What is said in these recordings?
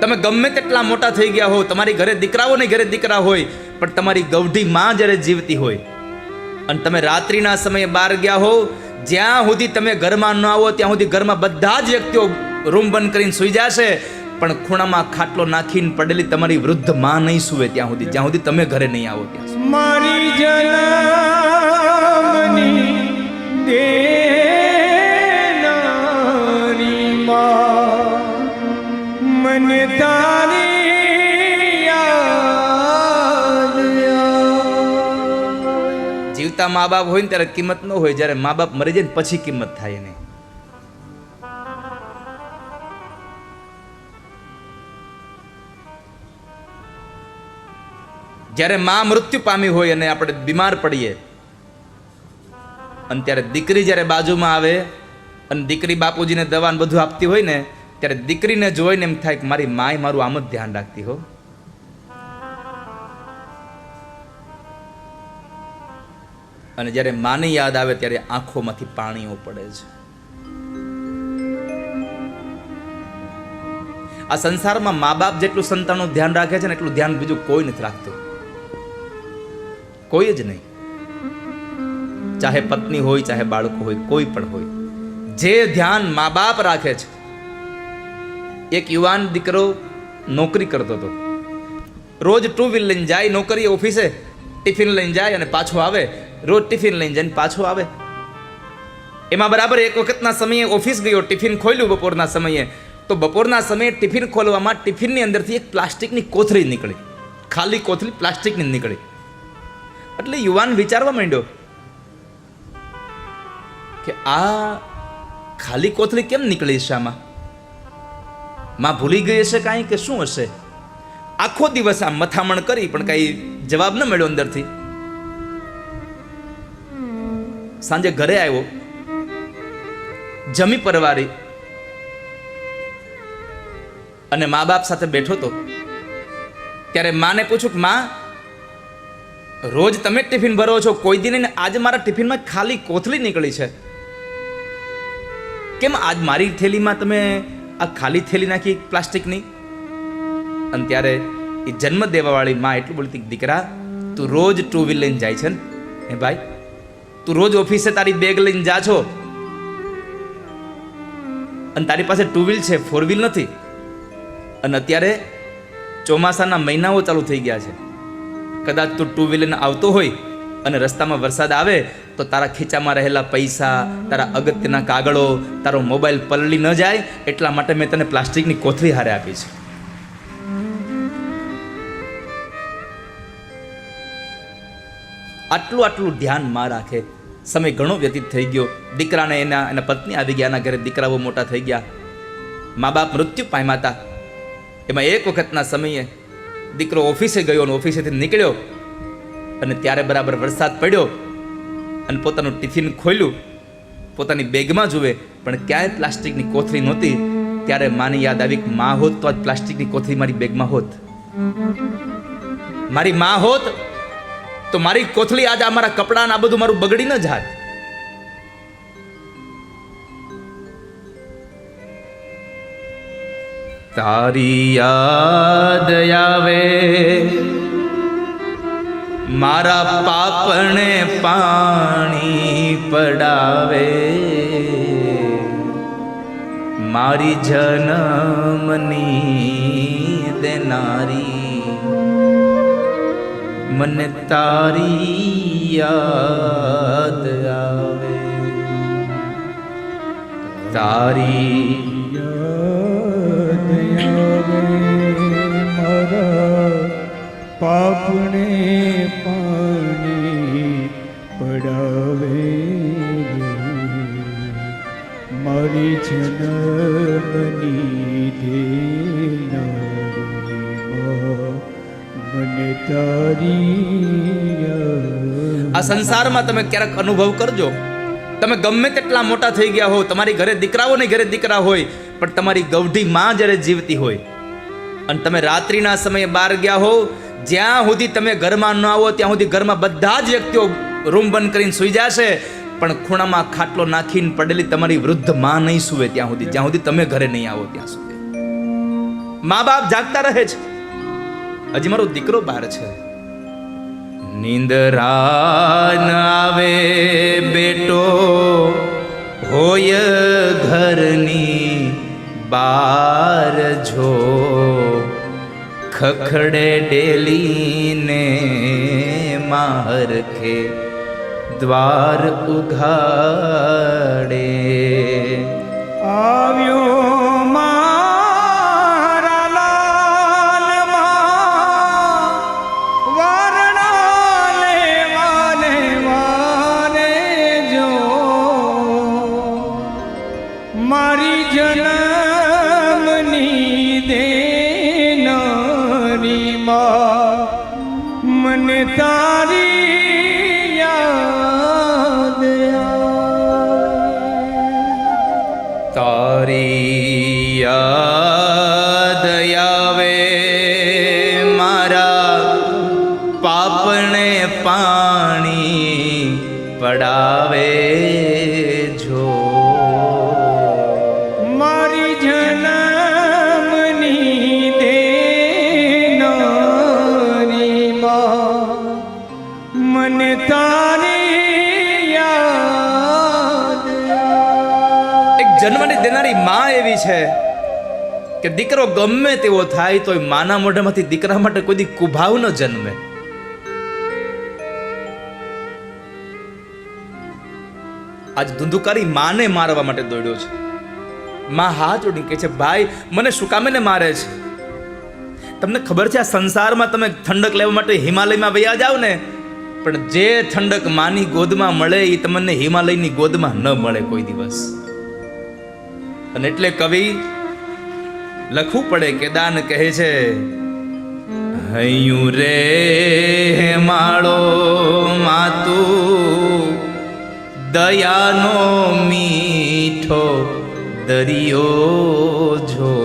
તમે ગમે તેટલા મોટા થઈ ગયા હો, તમારી ઘરે દીકરાઓને ઘરે દીકરા હોય, પણ તમારી ગૌઢી માં જ્યારે જીવતી હોય, અને તમે રાત્રિના સમયે બહાર ગયા હો, જ્યાં સુધી તમે ઘરમાં ન આવો, ત્યાં સુધી ઘરમાં બધા જ વ્યક્તિઓ રૂમ બંધ કરીને સૂઈ જશે, પણ ખૂણામાં ખાટલો નાખીને પડેલી તમારી વૃદ્ધમાં નહીં સુવે ત્યાં સુધી, જ્યાં સુધી તમે ઘરે નહીં આવો ત્યાં. મારી જનમની મા બાપ હોય ને ત્યારે કિંમત ન હોય, જ્યારે મા બાપ મરી જાય ને પછી કિંમત થાય એની. જ્યારે મા મૃત્યુ પામી હોય અને આપણે બીમાર પડીએ, અને ત્યારે દીકરી જ્યારે બાજુમાં આવે, અને દીકરી બાપુજીને દવા ને બધું આપતી હોય ને, ત્યારે દીકરીને જોઈને એમ થાય કે મારી માય મારું આમ જ ધ્યાન રાખતી હો. અને જ્યારે માની યાદ આવે ત્યારે આંખોમાંથી પાણીઓ પડે છે. આ સંસારમાં મા બાપ જેટલું સંતાનનું ધ્યાન રાખે છે ને એટલું ધ્યાન બીજું કોઈ નથી રાખતું. કોઈ જ નહીં. ચાહે પત્ની હોય, ચાહે બાળકો હોય, કોઈ પણ હોય. જે ધ્યાન મા બાપ રાખે છે, એક યુવાન દીકરો નોકરી કરતો હતો. રોજ ટુ વ્હીલ લઈને જાય, નોકરી ઓફિસે ટિફિન લઈને જાય અને પાછો આવે. રોજ ટિફિન લઈને જઈને પાછો આવે. એમાં બરાબર એક વખતના સમયે ઓફિસ ગયો, ટિફિન ખોલ્યું બપોરના સમયે. તો બપોરના સમયે ટિફિન ખોલવામાં ટિફિનની અંદરથી એક પ્લાસ્ટિકની કોથળી નીકળી. ખાલી કોથળી પ્લાસ્ટિકની નીકળી. એટલે યુવાન વિચારવા માંડ્યો કે આ ખાલી કોથળી કેમ નીકળી છે આમાં? માં ભૂલી ગઈ હશે કાંઈ કે શું હશે? આખો દિવસ આમ મથામણ કરી પણ કાંઈ જવાબ ન મળ્યો અંદરથી. સાંજે ઘરે આવ્યો. જમી પરવારી. અને મા બાપ સાથે બેઠો તો ત્યારે માને પૂછ્યું કે, માં, રોજ તમે ટિફિન ભરો છો? કોઈ દિન આજે મારા ટિફિનમાં ખાલી કોથળી નીકળી છે. કેમ આજ મારી થેલીમાં તમે આ ખાલી થેલી નાખી પ્લાસ્ટિકની? અને ત્યારે એ જન્મ દેવાવાળી માં એટલું બોલતી દીકરા, તું રોજ ટુ વ્હીલ લઈને જાય છે ને? હે ભાઈ, તું રોજ ઓફિસે તારી બેગ લઈને જા છો. અને તારી પાસે ટુ વ્હીલ છે ફોર વ્હીલ નથી. અને અત્યારે ચોમાસાના મહિનાઓ ચાલુ થઈ ગયા છે. કદાચ તું ટુ વ્હીલને આવતો હોય અને રસ્તામાં વરસાદ આવે, તો તારા ખીચામાં રહેલા પૈસા, તારા અગત્યના કાગળો, તારો મોબાઈલ પલળી ન જાય, એટલા માટે મેં તને પ્લાસ્ટિકની કોથળી હારે આપી છે. આટલું આટલું ધ્યાનમાં રાખે. સમય ઘણો વ્યતીત થઈ ગયો. દીકરાને એના એના પત્ની આવી ગયા. એના ઘરે દીકરાઓ મોટા થઈ ગયા. મા બાપ મૃત્યુ પામ્યા હતા. એમાં એક વખતના સમયે દીકરો ઓફિસે ગયો અને ઓફિસેથી નીકળ્યો. અને ત્યારે બરાબર વરસાદ પડ્યો અને પોતાનું ટિફિન ખોલ્યું. પોતાની બેગમાં જુએ. પણ ક્યાંય પ્લાસ્ટિકની કોથળી નહોતી. ત્યારે માની યાદ આવી કે મા હોત તો આજ પ્લાસ્ટિકની કોથળી મારી બેગમાં હોત. મારી મા હોત તો મારી કોથળી આજે અમારા મારા કપડાં આ બધું મારું બગડી ન જાત. તારી યાદ આવે, મારા પાપણે પાણી પડાવે, મારી જનમની દેનારી મને તારી યાદ આવે. તારી યાદ આવે મારા પાપને પાણી પડાવે. મારી જનમની આ સંસારમાં તમે ક્યારેક અનુભવ કરજો. તમે ગમે તેટલા મોટા થઈ ગયા હો, તમારી ઘરે દીકરાઓ ને ઘરે દીકરા હોય, પણ તમારી ગૌઢી માં જ્યારે જીવતી હોય, અને તમે રાત્રિના સમયે બહાર ગયા હો, જ્યાં સુધી તમે ઘરમાં ન આવો, ત્યાં સુધી ઘરમાં બધા જ વ્યક્તિઓ રૂમ બંધ કરીને સૂઈ જશે, પણ ખૂણામાં ખાટલો નાખીને પડેલી તમારી વૃદ્ધમાં નહીં સુવે ત્યાં સુધી, જ્યાં સુધી તમે ઘરે નહીં આવો ત્યાં સુધી. મા બાપ જાગતા રહે છે. હજી મારો દીકરો બહાર છે. નિંદરા આવે બેટો, હોય ઘરની બાર જો. ખખડે ડેલીને મારખે દ્વાર ઉઘાડે. પાપને પાણી પડાવે જો. મારી જન્મની દેનારી માં મને તારી યાદ એક જન્મની દેનારી માં એવી છે કે દીકરો ગમે તેવો થાય તો માના મોઢામાંથી દીકરા માટે કોઈ દી કુભાવ ન જન્મે. આજ ધુંધુકારી માને મારવા માટે દોડ્યો છે. માં હાથ જોડી કે છે, ભાઈ, મને શું કામે ને મારે છે? તમને ખબર છે આ સંસારમાં તમે ઠંડક લેવા માટે હિમાલયમાં વયા જાવ ને? પણ જે ઠંડક માની ગોદમાં મળે એ તમને હિમાલયની ગોદમાં ન મળે કોઈ દિવસ. અને એટલે કવિ લખવું પડે કે દાન કહે છે, હૈયું રે માળો માતું દયાનો મીઠો દરિયો જો.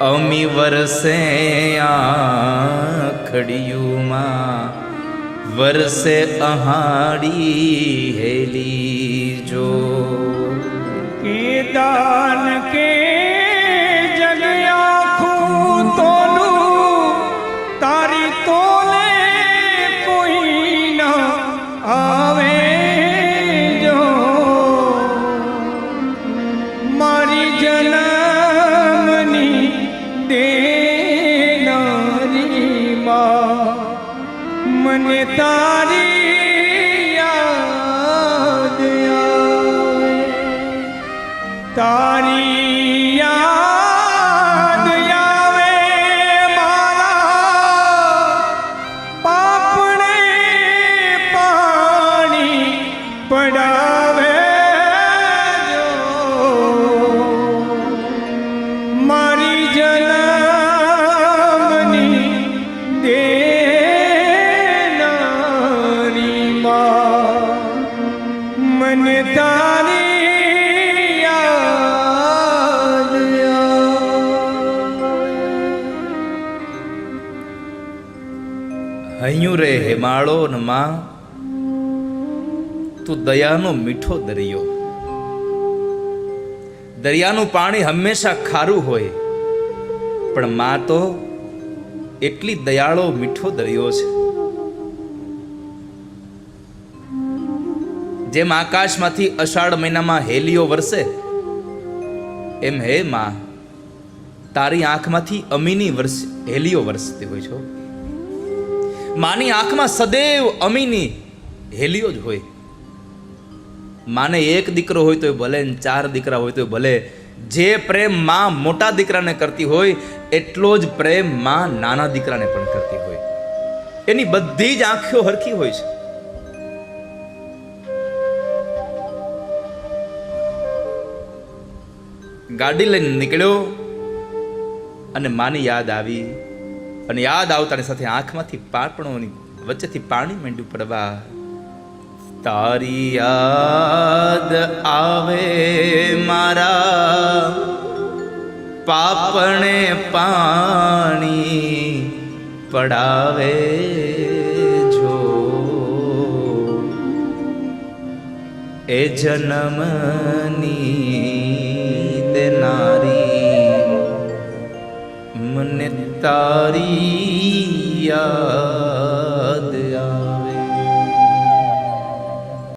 અમી વરસે આખડિયુંમાં વરસે અહાડી હેલી જો. કેદાન કે તારી યાદ આવે મારા પાપણે પાણી પડાવે મારી જન્મની હૈયું રે હેમાળો ન માં તું દયાનો મીઠો દરિયો. દરિયાનું પાણી હંમેશા ખારું હોય. પણ માં તો એટલી દયાળો મીઠો દરિયો છે. જેમ આકાશમાંથી અષાઢ મહિનામાં હેલીઓ વરસે, એમ હે માં, તારી આંખમાંથી અમીની વર્ષ હેલીઓ વરસતી હોય છો માની આંખમાં સદૈવ અમીની હેલીઓ જ હોય. માને એક દીકરો હોય તો ભલે ચાર દીકરા હોય તો ભલે. જે પ્રેમમાં મોટા દીકરાને કરતી હોય, એટલો જ પ્રેમમાં નાના દીકરાને પણ કરતી હોય. એની બધી જ આંખો હરખી હોય છે. ગાડી લઈને નીકળ્યો અને માની યાદ આવી અને યાદ આવતાની સાથે આંખમાંથી પાપણોની વચ્ચેથી પાણી માંડ્યું પડવા. તારી યાદ આવે મારા પાપણે પાણી પડાવે જો. એ જન્મની દેનારી મને તારી યાદ